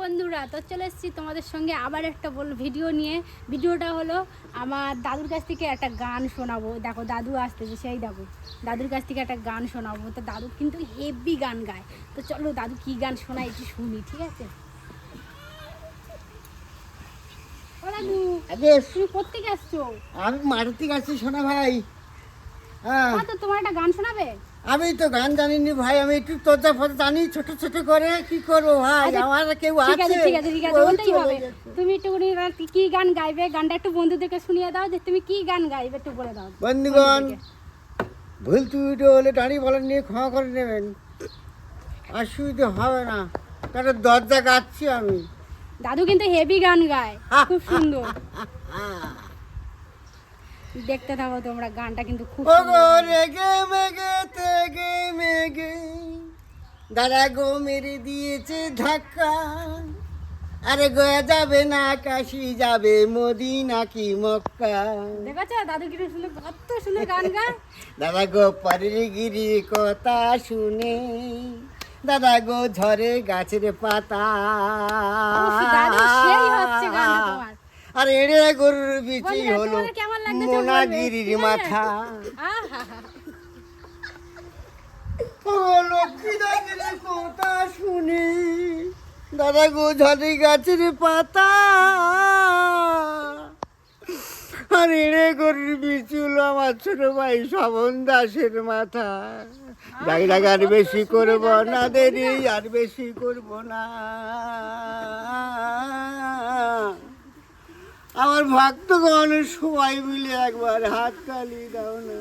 বন্ধুরা তো চলে এসেছি তোমাদের সঙ্গে আবার একটা বল ভিডিও নিয়ে। ভিডিওটা হলো আমার দাদুর কাছ থেকে একটা গান শোনাবো। দেখো দাদু আসতেছে সেই দেখো দাদুর কাছ থেকে একটা গান শোনাবো। তো দাদু কিন্তু হেভি গান গায়। তো চলো দাদু কি গান শোনায় একটু শুনি ঠিক আছে? ও দাদু আগে তুমি কোথেকে আসছো? আমি মারুতি গাছি শোনা ভাই। হ্যাঁ। হ্যাঁ তো তোমার একটা গান শোনাবে? আমি তো গান জানিনি ভাই আমি একটু তোজা ফজা জানি ছোট ছোট করে। কি করব ভাই? আচ্ছা, আমার কেউ আছে ঠিক আছে ঠিক আছে ওই বলতেই চলে হবে। তুমি একটু কি গান গাইবে? গানটা একটু বন্ধুদেরকে শুনিয়ে দাও যে তুমি কি গান গাইবে একটু বলে দাও। বন্ধুগণ। ভুল ত্রুটি হলে দাঁড়িয়ে বলেন নিয়ে ক্ষমা করে নেবেন। অসুবিধা হবে না। তাহলে দরজা গাচ্ছি আমি। দাদু কিন্তু হেভি গান গায়। খুব সুন্দর। দেখতে থাকো তোমরা গানটা কিন্তু খুব গো গান। রেগে মেগে তেগে মেগে। দাদা গো মেরে দিয়েছে ধাক্কা। আরে গয়া যাবে না কাশি যাবে মোদি নাকি মক্কা। দেখেছ? দাদু কিন্তু সুন্দর কত সুন্দর গান গায় দাদা গো পরের গিরি কথা শুনে। দাদা গো ঝরে গাছের পাতা। দাদু সেই হচ্ছে তোমার আর এড়ে গরুর বিচি হলো মোনাগিরির মাথা। আহা। লক্ষ্মী কথা শুনি। দাদা গো ঝরে গাছের পাতা। আর এড়ে গরুর বিচুল আমার ছোট ভাই শ্রবণ দাসের মাথা। না আর বেশি করব না দেরি আর বেশি করব না। আমার ভক্তগণ সবাই মিলে একবার হাত কালি দাও না।